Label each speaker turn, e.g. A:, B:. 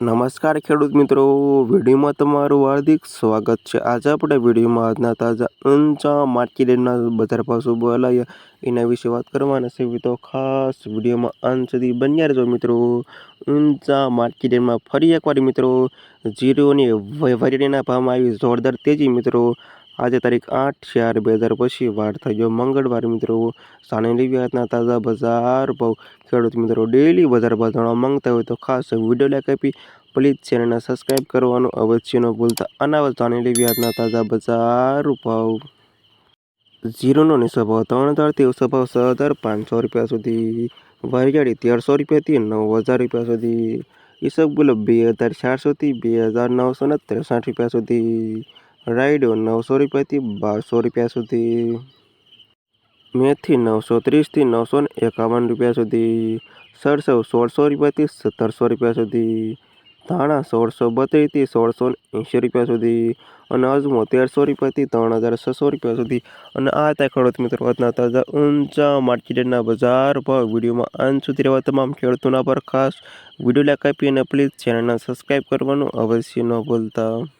A: નમસ્કાર ખેડૂત મિત્રો. વિડીયોમાં તમારું હાર્દિક સ્વાગત છે. આજે આપણે વિડીયોમાં આજના તાજા ઊંચા માર્કેટના બજાર શું બોલાયા એના વિશે વાત કરવાના છે. તો ખાસ વિડીયોમાં અંત સુધી બન્યા રહેજો મિત્રો. ઊંચા માર્કેટમાં ફરી એકવાર મિત્રો, જીરોની વેરાયટીના ભાવમાં આવી જોરદાર તેજી મિત્રો. આજે તારીખ આઠ ચાર બે હજાર પછી વાર થઈ ગયો મંગળવાર મિત્રો. સાણે વ્યાજના તાજા બજાર ભાવ. ખેડૂત મિત્રો ડેલી બજાર ભાવ જાણવા માંગતા હોય તો ખાસ વીડિયો લાઈક આપી પ્લીઝ ચેનલને સબસ્ક્રાઈબ કરવાનું અવશ્ય ન ભૂલતા. અનાવત જાણી વ્યાજના તાજા બજાર ભાવ. જીરોનો નીચો ભાવ ત્રણ હજારથી ઓછો ભાવ છ હજાર પાંચસો રૂપિયા સુધી. વરિયાળી તેરસો રૂપિયાથી નવ હજાર રૂપિયા સુધી. ઈસબગુલ બે હજાર ચારસોથી બે હજાર નવસો ને ત્રેસઠ રૂપિયા સુધી. રાયડો નવસો રૂપિયાથી બારસો રૂપિયા સુધી, મેથી નવસો ત્રીસથી નવસો એકાવન રૂપિયા સુધી, સરસવ સોળસો રૂપિયાથી સત્તરસો રૂપિયા સુધી, ધાણા સોળસો બત્રીસથી સોળસો એંશી રૂપિયા સુધી અને અજમો તેરસો રૂપિયાથી ત્રણ હજાર છસો રૂપિયા સુધી. અને આ હતા ખેડૂત મિત્રો આજના તાજા ઊંચા માર્કેટના બજાર ભાવ વિડીયોમાં અંત સુધી રહેવા તમામ ખેડૂતોના પર ખાસ વીડિયો લાઈક આપી અને પ્લીઝ ચેનલને સબસ્ક્રાઈબ કરવાનું અવશ્ય ન ભૂલતા.